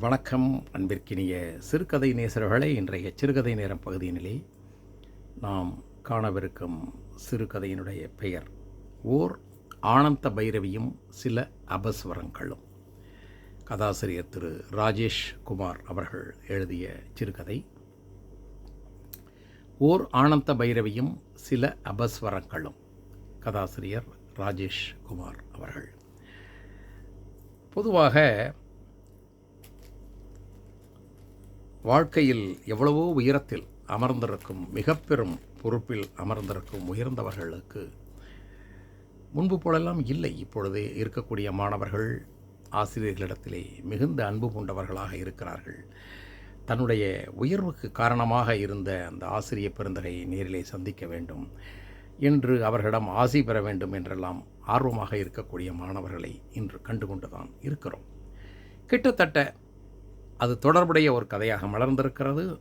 வணக்கம் அன்பிற்கினிய சிறுகதை நேசர்களே. இன்றைய சிறுகதை நேரம் பகுதியினிலே நாம் காணவிருக்கும் சிறுகதையினுடைய பெயர் ஓர் ஆனந்த பைரவியும் சில அபஸ்வரங்களும். கதாசிரியர் திரு ராஜேஷ் குமார் அவர்கள் எழுதிய சிறுகதை ஓர் ஆனந்த பைரவியும் சில அபஸ்வரங்களும். கதாசிரியர் ராஜேஷ் குமார் அவர்கள். பொதுவாக வாழ்க்கையில் எவ்வளவோ உயரத்தில் அமர்ந்திருக்கும் மிக பெரும் பொறுப்பில் அமர்ந்திருக்கும் உயர்ந்தவர்களுக்கு முன்பு போலெல்லாம் இல்லை. இப்பொழுது இருக்கக்கூடிய மாணவர்கள் ஆசிரியர்களிடத்திலே மிகுந்த அன்பு கொண்டவர்களாக இருக்கிறார்கள். தன்னுடைய உயர்வுக்கு காரணமாக இருந்த அந்த ஆசிரிய பெருந்தகையை நேரிலே சந்திக்க வேண்டும் என்று அவர்களிடம் ஆசி பெற வேண்டும் என்றெல்லாம் ஆர்வமாக இருக்கக்கூடிய மாணவர்களை இன்று கண்டுகொண்டுதான் இருக்கிறோம். கிட்டத்தட்ட அது தொடர்புடைய ஒரு கதையாக மலர்ந்திருக்கிறது.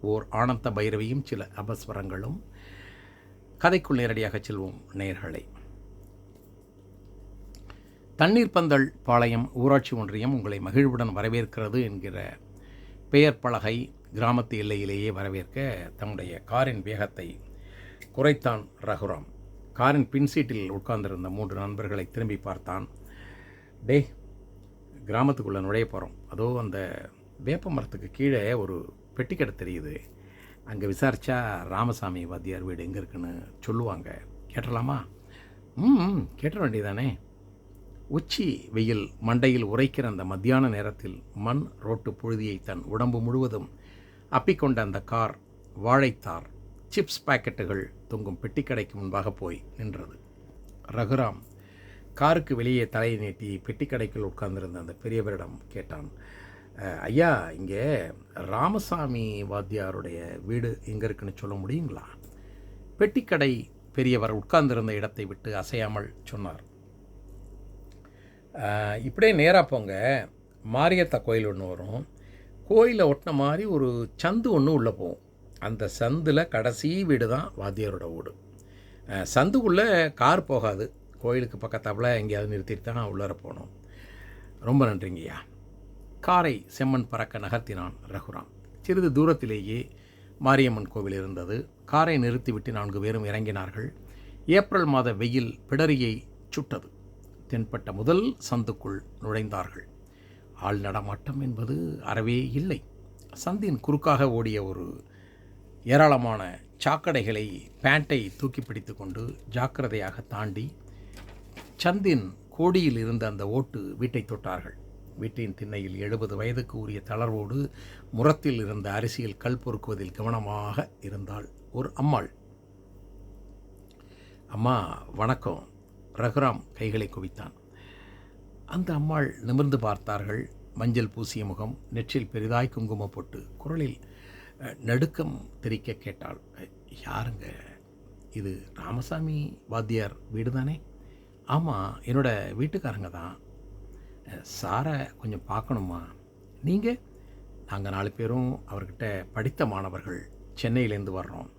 ஓர் ஆனந்த பைரவியும் சில அபஸ்வரங்களும். கதைக்குள் நேரடியாக செல்வோம் நேர்களை தண்ணீர் பந்தல் பாளையம் ஊராட்சி ஒன்றியம் உங்களை மகிழ்வுடன் வரவேற்கிறது என்கிற பெயர் பலகை கிராமத்து எல்லையிலேயே வரவேற்க தம்முடைய காரின் வேகத்தை குறைத்தான் ரகுராம். காரின் பின் சீட்டில் உட்கார்ந்திருந்த மூன்று நண்பர்களை திரும்பி பார்த்தான். டே கிராமத்துக்குள்ளே நுழைய போகிறோம். அதோ அந்த வேப்ப மரத்துக்கு கீழே ஒரு பெட்டிக்கடை தெரியுது. அங்கே விசாரித்தா ராமசாமி வாத்தியார் வீடு எங்கே இருக்குன்னு சொல்லுவாங்க. கேட்டலாமா? ம் கேட்ட வேண்டியதானே. உச்சி வெயில் மண்டையில் உரைக்கிற அந்த மத்தியான நேரத்தில் மண் ரோட்டு புழுதியை தன் உடம்பு முழுவதும் அப்பிக்கொண்ட அந்த கார் வாழைத்தார் சிப்ஸ் பாக்கெட்டுகள் தொங்கும் பெட்டிக்கடைக்கு முன்பாக போய் நின்றது. ரகுராம் காருக்கு வெளியே தலையை நீட்டி பெட்டிக்கடைக்குள் உட்கார்ந்திருந்த அந்த பெரியவரிடம் கேட்டான் ஐயா இங்கே ராமசாமி வாத்தியாருடைய வீடு எங்கே இருக்குன்னு சொல்ல முடியுங்களா? பெட்டிக்கடை பெரியவர் உட்கார்ந்திருந்த இடத்தை விட்டு அசையாமல் சொன்னார் இப்படியே நேராக போங்க. மாரியத்தா கோயில் ஒன்று வரும். கோயிலை ஒட்டின மாதிரி ஒரு சந்து ஒன்று உள்ளே போகும். அந்த சந்தில் கடைசி வீடு தான் வாத்தியாரோட வீடு சந்துக்குள்ளே கார் போகாது. கோயிலுக்கு பக்கத்தாப்பில் எங்கேயாவது நிறுத்திட்டு தான் உள்ளார போனோம். ரொம்ப நன்றிங்கய்யா காரை செம்மண் பறக்க நகர்த்தினான் ரகுராம். சிறிது தூரத்திலேயே மாரியம்மன் கோவில் இருந்தது. காரை நிறுத்திவிட்டு நான்கு பேரும் இறங்கினார்கள். ஏப்ரல் மாத வெயில் பிடரியை சுட்டது. தென்பட்ட முதல் சந்துக்குள் நுழைந்தார்கள். ஆள் நடமாட்டம் என்பது அறவே இல்லை. சந்தின் குறுக்காக ஓடிய ஒரு ஏராளமான சாக்கடைகளை பேண்ட்டை தூக்கி பிடித்து கொண்டு ஜாக்கிரதையாக தாண்டி சந்தின் கோடியில் இருந்த அந்த ஓட்டு வீட்டை தொட்டார்கள். வீட்டின் திண்ணையில் எழுபது வயதுக்கு உரிய தளர்வோடு முரத்தில் இருந்த அரிசியில் கல் பொறுக்குவதில் கவனமாக இருந்தாள் ஒரு அம்மாள். அம்மா வணக்கம். ரகுராம் கைகளை குவித்தான். அந்த அம்மாள் நிமிர்ந்து பார்த்தார்கள். மஞ்சள் பூசிய முகம் நெற்றில் பெரிதாய் குங்குமம் போட்டு குரலில் நடுக்கம் தெரிக்க கேட்டாள். யாருங்க? இது ராமசாமி வாத்தியார் வீடு தானே ஆமாம் என்னோட வீட்டுக்காரங்க தான். சாரை கொஞ்சம் பார்க்கணுமா? நீங்கள் நாங்கள் நாலு பேரும் அவர்கிட்ட படித்த மாணவர்கள். சென்னையிலேருந்து வர்றோம்.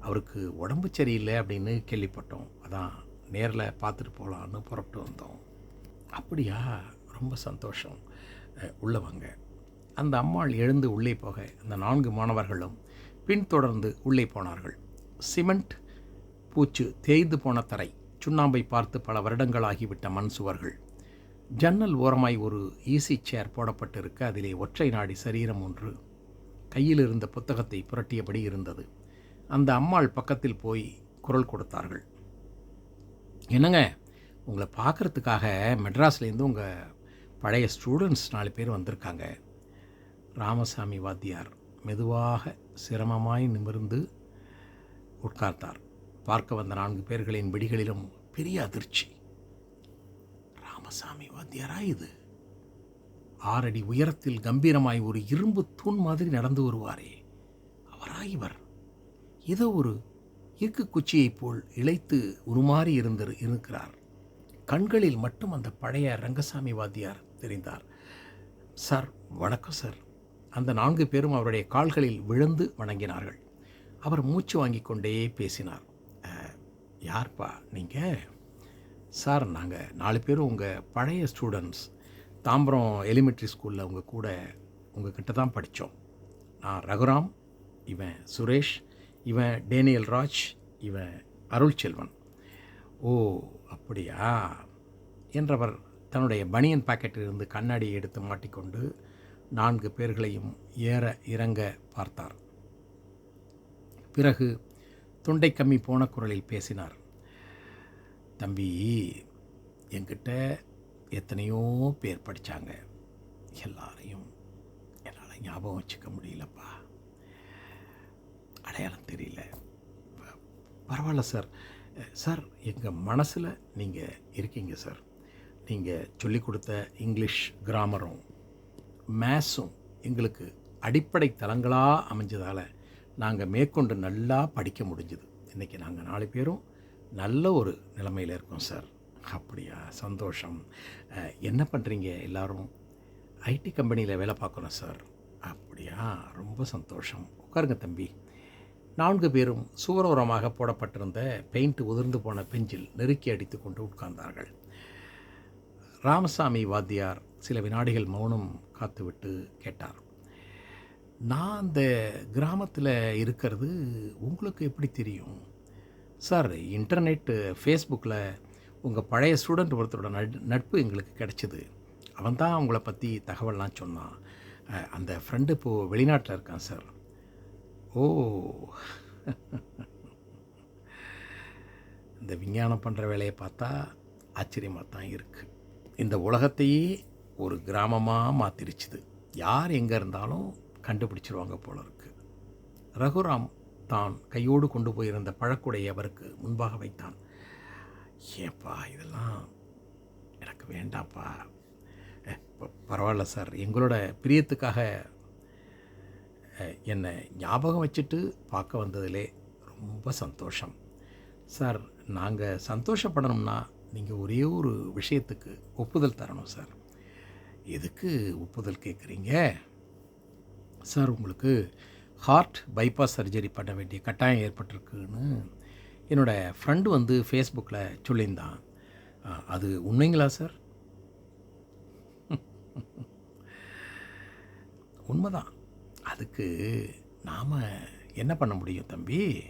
அவருக்கு உடம்பு சரியில்லை அப்படின்னு கேள்விப்பட்டோம். அதான் நேரில் பார்த்துட்டு போகலான்னு புறப்பட்டு வந்தோம். அப்படியா? ரொம்ப சந்தோஷம். அஹ், உள்ள வாங்க. அந்த அம்மாள் எழுந்து உள்ளே போக அந்த நான்கு மாணவர்களும் பின்தொடர்ந்து உள்ளே போனார்கள். சிமெண்ட் பூச்சு தேய்ந்து போன தரை. சுண்ணாம்பை பார்த்து பல வருடங்களாகிவிட்ட மண் சுவர்கள். ஜன்னல் ஓரமாய் ஒரு ஈசி சேர் போடப்பட்டிருக்க. அதிலே ஒற்றை நாடி சரீரம் ஒன்று. கையில் இருந்த புத்தகத்தை புரட்டியபடி இருந்தது. அந்த அம்மாள் பக்கத்தில் போய் குரல் கொடுத்தார்கள். என்னங்க உங்களை பார்க்குறதுக்காக மெட்ராஸ்லேருந்து உங்கள் பழைய ஸ்டூடெண்ட்ஸ் நாலு பேர் வந்திருக்காங்க. ராமசாமி வாத்தியார் மெதுவாக சிரமமாய் நிமிர்ந்து உட்கார்ந்தார். பார்க்க வந்த நான்கு பேர்களின் விடிகளிலும் பெரிய அதிர்ச்சி. ராமசாமி வாத்தியாரா இது? ஆறடி உயரத்தில் கம்பீரமாய் ஒரு இரும்பு தூண் மாதிரி நடந்து வருவாரே. அவரா இவர்? ஏதோ ஒரு இருக்கு குச்சியைப் போல் இழைத்து உருமாறி இருந்து இருக்கிறார். கண்களில் மட்டும் அந்த பழைய ரங்கசாமி வாத்தியார் தெரிந்தார். சார் வணக்கம் சார். அந்த நான்கு பேரும் அவருடைய கால்களில் விழுந்து வணங்கினார்கள். அவர் மூச்சு வாங்கிக் கொண்டே பேசினார். யார்ப்பா நீங்கள் சார் நாங்கள் நாலு பேரும் உங்கள் பழைய ஸ்டூடெண்ட்ஸ் தாம்பரம் எலிமெண்ட்ரி ஸ்கூலில் உங்கள் கூட உங்ககிட்ட தான் படித்தோம் நான் ரகுராம் இவன் சுரேஷ் இவன் டேனியல் ராஜ் இவன் அருள் செல்வன் ஓ அப்படியா? என்றவர் தன்னுடைய பனியன் பாக்கெட்டிலிருந்து கண்ணாடியை எடுத்து மாட்டிக்கொண்டு நான்கு பேர்களையும் ஏற இறங்க பார்த்தார். பிறகு தொண்டை கம்மி போன குரலில் பேசினார். தம்பி என்கிட்ட எத்தனையோ பேர் படித்தாங்க எல்லாரையும் என்னால் ஞாபகம் வச்சுக்க முடியலப்பா. அடையாளம் தெரியல. பரவாயில்ல சார். சார் எங்கள் மனசில் நீங்கள் இருக்கீங்க சார். நீங்கள் சொல்லிக் கொடுத்த இங்கிலீஷ் கிராமரும் மேத்ஸும் எங்களுக்கு அடிப்படை தளங்களாக அமைஞ்சதால் நாங்கள் மேற்கொண்டு நல்லா படிக்க முடிஞ்சுது. இன்றைக்கி நாங்கள் நாலு பேரும் நல்ல ஒரு நிலைமையில் இருக்கோம் சார். அப்படியா? சந்தோஷம். என்ன பண்ணுறீங்க எல்லோரும்? ஐடி கம்பெனியில் வேலை பார்க்குறோம் சார். அப்படியா? ரொம்ப சந்தோஷம். உட்காருங்க தம்பி. நான்கு பேரும் சுவரோரமாக போடப்பட்டிருந்த பெயிண்ட் உதிர்ந்து போன பெஞ்சில் நெருக்கி அடித்து கொண்டு உட்கார்ந்தார்கள். ராமசாமி வாத்தியார் சில வினாடிகள் மௌனம் காத்துவிட்டு கேட்டார். நான் அந்த கிராமத்தில் இருக்கிறது உங்களுக்கு எப்படி தெரியும்? சார் இன்டர்நெட்டு ஃபேஸ்புக்கில் உங்கள் பழைய ஸ்டூடெண்ட் ஒருத்தரோட நட் நட்பு எங்களுக்கு கிடச்சிது. அவன் தான் உங்களை பற்றி தகவல்லாம் சொன்னான். அந்த ஃப்ரெண்டு இப்போது வெளிநாட்டில் இருக்கான் சார். ஓ. இந்த விஞ்ஞானம் பண்ணுற வேலையை பார்த்தா ஆச்சரியமாக தான் இருக்குது இந்த உலகத்தையே ஒரு கிராமமாக மாற்றிருச்சுது யார் எங்கே இருந்தாலும் கண்டுபிடிச்சிருவாங்க போல இருக்கு ரகுராம் தான் கையோடு கொண்டு போயிருந்த பழக்குடையை அவருக்கு முன்பாக வைத்தான். ஏப்பா இதெல்லாம் எனக்கு வேண்டாப்பா. ப- பரவாயில்ல சார். எங்களோட பிரியத்துக்காக என்னை ஞாபகம் வச்சுட்டு பார்க்க வந்ததிலே ரொம்ப சந்தோஷம். சார் நாங்கள் சந்தோஷப்படணும்னா நீங்கள் ஒரே ஒரு விஷயத்துக்கு ஒப்புதல் தரணும் சார். எதுக்கு ஒப்புதல் கேட்குறீங்க சார் உங்களுக்கு ஹார்ட் பைபாஸ் சர்ஜரி பண்ண வேண்டிய கட்டாயம் ஏற்பட்டிருக்குன்னு என்னோடய ஃப்ரெண்டு வந்து ஃபேஸ்புக்கில் சொல்லியிருந்தான். அது உண்மைங்களா சார்? உண்மைதான். அதுக்கு நாம் என்ன பண்ண முடியும் தம்பி?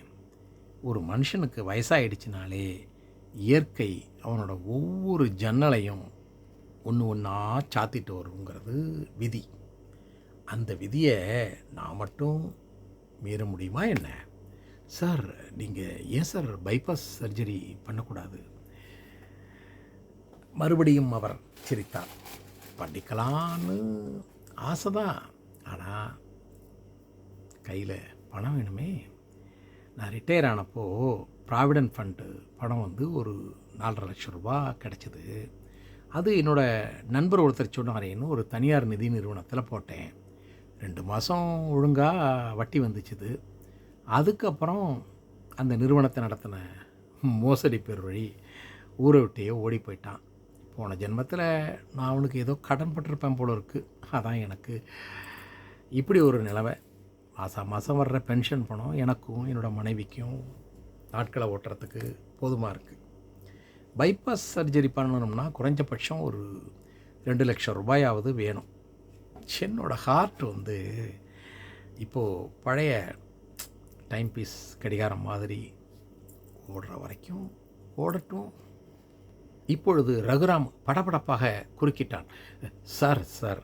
ஒரு மனுஷனுக்கு வயசாகிடுச்சினாலே இயற்கை அவனோட ஒவ்வொரு ஜன்னலையும் ஒன்று ஒன்றா சாத்திட்டு வருங்கிறது விதி. அந்த விதியை நான் மட்டும் மீற முடியுமா என்ன? சார் நீங்கள் ஏன் சார் பைபாஸ் சர்ஜரி பண்ணக்கூடாது? மறுபடியும் அவர் சிரித்தார். பண்ணிக்கலான்னு ஆசை தான் ஆனால் கையில் பணம் வேணுமே. நான் ரிட்டையர் ஆனப்போ ப்ராவிடன்ட் ஃபண்டு பணம் வந்து ஒரு நாலரை லட்சம் ரூபா கிடச்சிது. அது என்னோட நண்பர் ஒருத்தர் சொன்னாரேன்னு ஒரு தனியார் நிதி நிறுவனத்தில் போட்டேன். ரெண்டு மாதம் ஒழுங்காக வட்டி வந்துச்சுது. அதுக்கப்புறம் அந்த நிறுவனத்தை நடத்தின மோசடி பேர் வழி ஊரை விட்டே ஓடி போயிட்டான். போன ஜென்மத்தில் நான் அவனுக்கு ஏதோ கடன் பட்டிருப்பேன் போல இருக்குது அதான் எனக்கு இப்படி ஒரு நிலவை மாதம் மாதம் வர்ற பென்ஷன் பணம் எனக்கும் என்னோடய மனைவிக்கும் நாட்களை ஓட்டுறதுக்கு போதுமாக இருக்குது பைபாஸ் சர்ஜரி பண்ணணும்னா குறைஞ்சபட்சம் ஒரு ரெண்டு லட்சம் ரூபாயாவது வேணும். என்னோட ஹார்ட் வந்து இப்போது பழைய டைம் பீஸ் கடிகாரம் மாதிரி ஓடுற வரைக்கும் ஓடட்டும். இப்பொழுது ரகுராம் படபடப்பாக குறுக்கிட்டான். சார் சார்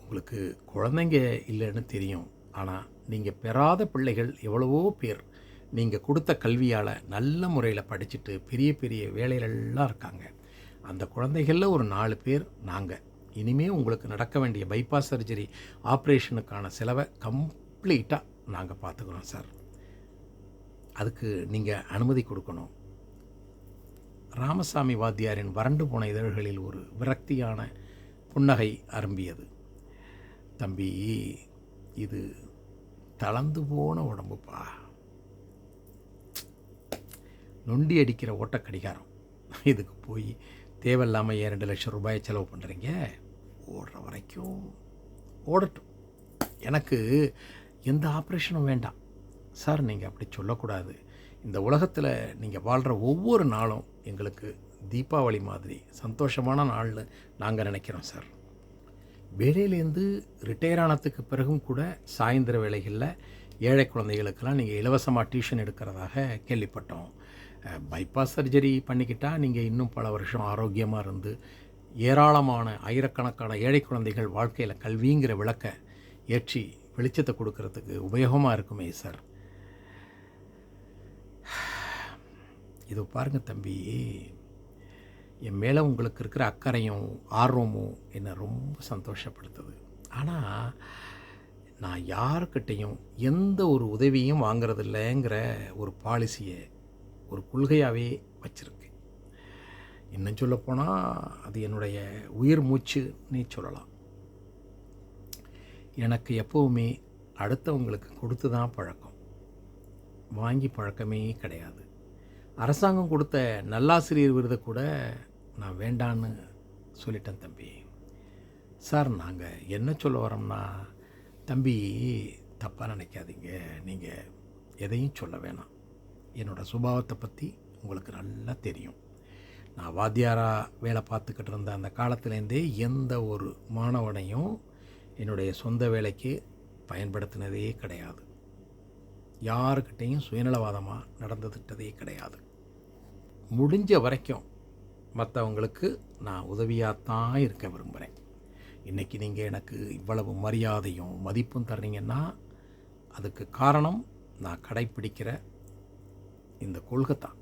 உங்களுக்கு குழந்தைங்க இல்லைன்னு தெரியும். ஆனால் நீங்கள் பெறாத பிள்ளைகள் எவ்வளவோ பேர். நீங்கள் கொடுத்த கல்வியால் நல்ல முறையில் படிச்சுட்டு பெரிய பெரிய வேலையிலெல்லாம் இருக்காங்க. அந்த குழந்தைகளில் ஒரு நாலு பேர் நாங்கள் இனிமேல் உங்களுக்கு நடக்க வேண்டிய பைபாஸ் சர்ஜரி ஆப்ரேஷனுக்கான செலவை கம்ப்ளீட்டாக நாங்கள் பார்த்துக்குறோம் சார் அதுக்கு நீங்கள் அனுமதி கொடுக்கணும். ராமசாமி வாத்தியாரின் வறண்டு போன இதழ்களில் ஒரு விரக்தியான புன்னகை அரும்பியது. தம்பி இது தளர்ந்து போன உடம்புப்பா. நொண்டி அடிக்கிற ஓட்டக்கடிகாரம். இதுக்கு போய் தேவையில்லாமல் ஏன் ரெண்டு லட்சம் ரூபாயை செலவு பண்ணுறீங்க ஓடுற வரைக்கும் ஓடட்டும். எனக்கு எந்த ஆப்ரேஷனும் வேண்டாம். சார் நீங்கள் அப்படி சொல்லக்கூடாது. இந்த உலகத்தில் நீங்கள் வாழ்கிற ஒவ்வொரு நாளும் எங்களுக்கு தீபாவளி மாதிரி சந்தோஷமான நாள்னு நாங்கள் நினைக்கிறோம் சார். வேலையிலேருந்து ரிட்டையர் ஆனதுக்கு பிறகும் கூட சாயந்தர வேளைகளில் ஏழை குழந்தைகளுக்கெல்லாம் நீங்கள் இலவசமாக டியூஷன் எடுக்கிறதாக கேள்விப்பட்டோம். பைபாஸ் சர்ஜரி பண்ணிக்கிட்டால் நீங்கள் இன்னும் பல வருஷம் ஆரோக்கியமாக இருந்து ஏராளமான ஆயிரக்கணக்கான ஏழை குழந்தைகள் வாழ்க்கையில் கல்விங்கிற விளக்க ஏற்றி வெளிச்சத்தை கொடுக்கறதுக்கு உபயோகமாக இருக்குமே சார். இது பாருங்கள் தம்பி. என் மேலே உங்களுக்கு இருக்கிற அக்கறையும் ஆர்வமும் என்னை ரொம்ப சந்தோஷப்படுத்துது. ஆனால் நான் யாருக்கிட்டேயும் எந்த ஒரு உதவியும் வாங்குறதில்லைங்கிற ஒரு பாலிசியை ஒரு கொள்கையாகவே வச்சுருக்கு. இன்னும் சொல்லப்போனால் அது என்னுடைய உயிர் மூச்சுன்னே சொல்லலாம். எனக்கு எப்போவுமே அடுத்தவங்களுக்கு கொடுத்து தான் பழக்கம். வாங்கி பழக்கமே கிடையாது. அரசாங்கம் கொடுத்த நல்லாசிரியர் விருதை கூட நான் வேண்டான்னு சொல்லிட்டேன் தம்பி. சார் நாங்கள் என்ன சொல்ல வரோம்னா தம்பி தப்பாக நினைக்காதீங்க. நீங்கள் எதையும் சொல்ல வேணாம். என்னோடய சுபாவத்தை பற்றி உங்களுக்கு நல்லா தெரியும். நான் வாத்தியாராக வேலை பார்த்துக்கிட்டு இருந்த அந்த காலத்துலேருந்தே எந்த ஒரு மாணவனையும் என்னுடைய சொந்த வேலைக்கு பயன்படுத்தினதே கிடையாது. யாருக்கிட்டேயும் சுயநலவாதமாக நடந்துக்கிட்டதே கிடையாது. முடிஞ்ச வரைக்கும் மற்றவங்களுக்கு நான் உதவியாகத்தான் இருக்க விரும்புகிறேன் இன்றைக்கி நீங்கள் எனக்கு இவ்வளவு மரியாதையும் மதிப்பும் தர்றீங்கன்னா அதுக்கு காரணம் நான் கடைப்பிடிக்கிற இந்த கொள்கை தான்.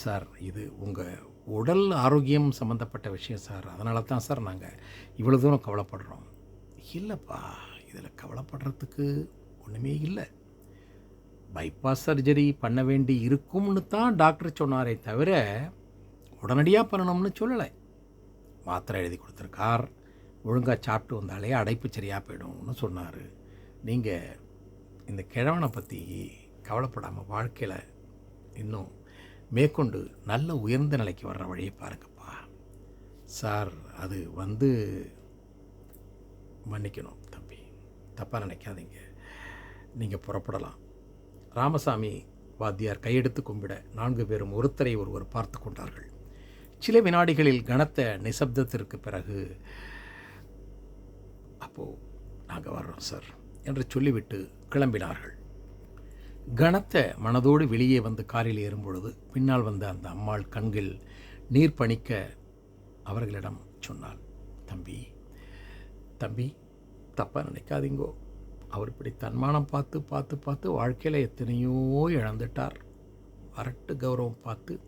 சார் இது உங்கள் உடல் ஆரோக்கியம் சம்மந்தப்பட்ட விஷயம் சார். அதனால தான் சார் நாங்கள் இவ்வளோ தூரம் கவலைப்படுறோம். இல்லைப்பா இதில் கவலைப்படுறதுக்கு ஒன்றுமே இல்லை. பைபாஸ் சர்ஜரி பண்ண வேண்டி இருக்கும்னு தான் டாக்டர் சொன்னாரே தவிர உடனடியாக பண்ணணும்னு சொல்லலை. மாத்திரை எழுதி கொடுத்துருக்கார். ஒழுங்காக சாப்பிட்டு வந்தாலே அடைப்பு சரியாக போயிடும்னு சொன்னார். நீங்கள் இந்த கிழவனை பற்றி கவலைப்படாமல் வாழ்க்கையில் இன்னும் மேற்கொண்டு நல்ல உயர்ந்த நிலைக்கு வர்ற வழியை பாருங்கப்பா. சார் அது வந்து மன்னிக்கணும் தம்பி. தப்பாக நினைக்காதீங்க. நீங்கள் புறப்படலாம். ராமசாமி வாத்தியார் கையெடுத்து கும்பிட நான்கு பேரும் ஒருத்தரை ஒருவர் பார்த்து கொண்டார்கள். சில வினாடிகளில் கனத்த நிசப்தத்திற்கு பிறகு அப்போது நாங்கள் வர்றோம் சார் என்று சொல்லிவிட்டு கிளம்பினார்கள். கனத்த மனதோடு வெளியே வந்து காரில் ஏறும்பொழுது பின்னால் வந்த அந்த அம்மாள் கண்கள் நீர் பணிக்க அவர்களிடம் சொன்னாள் தம்பி தம்பி தப்பாக நினைக்காதீங்கோ. அவர் இப்படி தன்மானம் பார்த்து பார்த்து பார்த்து வாழ்க்கையில் எத்தனையோ இழந்துட்டார். வரட்டு கௌரவம் பார்த்து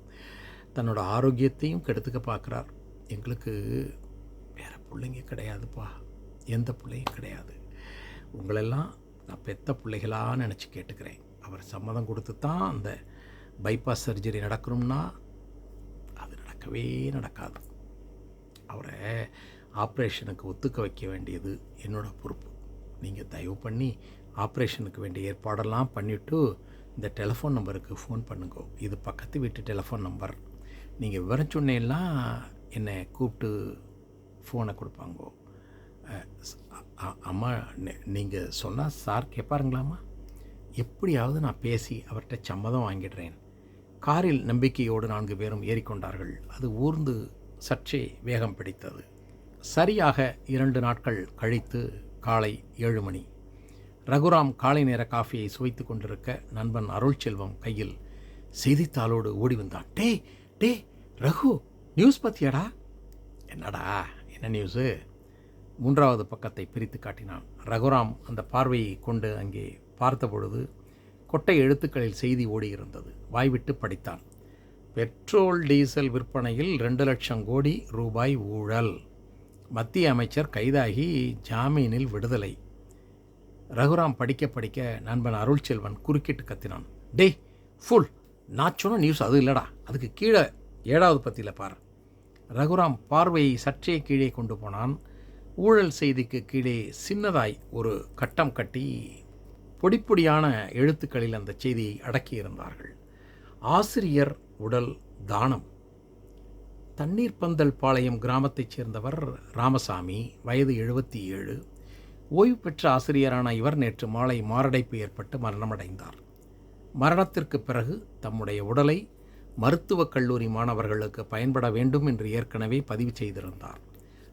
தன்னோட ஆரோக்கியத்தையும் கெடுத்துக்க பார்க்குறார். எங்களுக்கு வேறு பிள்ளைங்க கிடையாதுப்பா. எந்த பிள்ளையும் கிடையாது. உங்களெல்லாம் நான் பெத்த பிள்ளைகளாக நினச்சி கேட்டுக்கிறேன். அவர் சம்மதம் கொடுத்து தான் அந்த பைபாஸ் சர்ஜரி நடக்கணும்னா அது நடக்கவே நடக்காது. அவரை ஆப்ரேஷனுக்கு ஒத்துக்க வைக்க வேண்டியது என்னோடய பொறுப்பு. நீங்கள் தயவு பண்ணி ஆப்ரேஷனுக்கு வேண்டிய ஏற்பாடெல்லாம் பண்ணிவிட்டு இந்த டெலஃபோன் நம்பருக்கு ஃபோன் பண்ணுங்க. இது பக்கத்து வீட்டு டெலஃபோன் நம்பர் நீங்கள் விவரம் சொன்னேன்னா என்னை கூப்பிட்டு ஃபோனை கொடுப்பாங்கோ. அம்மா நீங்கள் சொன்னால் சார் கேட்பாருங்களாம்மா எப்படியாவது நான் பேசி அவர்கிட்ட சம்மதம் வாங்கிடுறேன். காரில் நம்பிக்கையோடு நான்கு பேரும் ஏறிக்கொண்டார்கள். அது ஊர்ந்து சற்றே வேகம் பிடித்தது. சரியாக இரண்டு நாட்கள் கழித்து காலை ஏழு மணி. ரகுராம் காலை நேர காஃபியை சுவைத்து கொண்டிருக்க நண்பன் அருள்செல்வம் கையில் செய்தித்தாளோடு ஓடி வந்தான். டே டே ரகு நியூஸ் பத்தியாடா? என்னடா என்ன நியூஸு மூன்றாவது பக்கத்தை பிரித்து காட்டினான். ரகுராம் அந்த பார்வையை கொண்டு அங்கே பார்த்தபொழுது கொட்டை எழுத்துக்களில் செய்தி ஓடியிருந்தது. வாய்விட்டு படித்தான். பெட்ரோல் டீசல் விற்பனையில் ரெண்டு லட்சம் கோடி ரூபாய் ஊழல். மத்திய அமைச்சர் கைதாகி ஜாமீனில் விடுதலை. ரகுராம் படிக்க படிக்க நண்பன் அருள்செல்வன் குறுக்கிட்டு கத்தினான். டேய் ஃபுல் நான் சொன்ன நியூஸ் அது இல்லைடா. அதுக்கு கீழே ஏழாவது பத்தியில் பார். ரகுராம் பார்வையை சற்றே கீழே கொண்டு போனான். ஊழல் செய்திக்கு கீழே சின்னதாய் ஒரு கட்டம் கட்டி பொடிப்பொடியான எழுத்துக்களில் அந்த செய்தியை அடக்கியிருந்தார்கள். ஆசிரியர் உடல் தானம். தண்ணீர் பந்தல் பாளையம் கிராமத்தைச் சேர்ந்தவர் ராமசாமி வயது எழுபத்தி ஏழு. ஓய்வு பெற்ற ஆசிரியரான இவர் நேற்று மாலை மாரடைப்பு ஏற்பட்டு மரணமடைந்தார். மரணத்திற்கு பிறகு தம்முடைய உடலை மருத்துவக் கல்லூரி மாணவர்களுக்கு பயன்பட வேண்டும் என்று ஏற்கனவே பதிவு செய்திருந்தார்.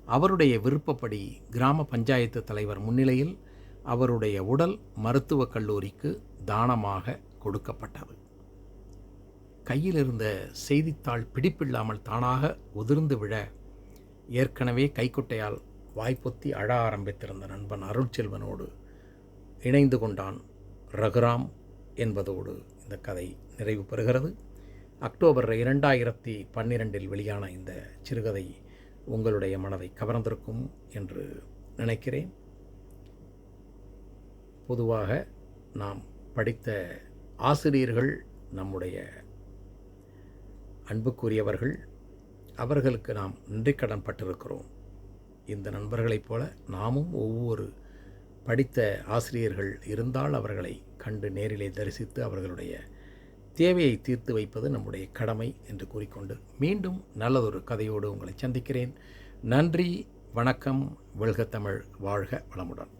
அவருடைய விருப்பப்படி கிராம பஞ்சாயத்து தலைவர் முன்னிலையில் அவருடைய உடல் மருத்துவக் கல்லூரிக்கு தானமாக கொடுக்கப்பட்டது. கையில் இருந்த செய்தித்தாள் பிடிப்பில்லாமல் தானாக உதிர்ந்து விழ ஏற்கனவே கைக்குட்டையால் வாய்ப்பொத்தி அழ ஆரம்பித்திருந்த நண்பன் அருட்செல்வனோடு இணைந்து கொண்டான் ரகுராம் என்பதோடு இந்த கதை நிறைவு பெறுகிறது. அக்டோபர் இரண்டாயிரத்தி பன்னிரெண்டில் வெளியான இந்த சிறுகதை உங்களுடைய மனதை கவர்ந்திருக்கும் என்று நினைக்கிறேன். பொதுவாக நாம் படித்த ஆசிரியர்கள் நம்முடைய அன்புக்குரியவர்கள் அவர்களுக்கு நாம் நன்றிக்கடன் பட்டிருக்கிறோம். இந்த நண்பர்களைப் போல நாமும் ஒவ்வொரு படித்த ஆசிரியர்கள் இருந்தால் அவர்களை கண்டு நேரிலே தரிசித்து அவர்களுடைய தேவையை தீர்த்து வைப்பது நம்முடைய கடமை என்று கூறிக்கொண்டு மீண்டும் நல்லதொரு கதையோடு உங்களை சந்திக்கிறேன். நன்றி வணக்கம் வெல்க தமிழ் வாழ்க வளமுடன்.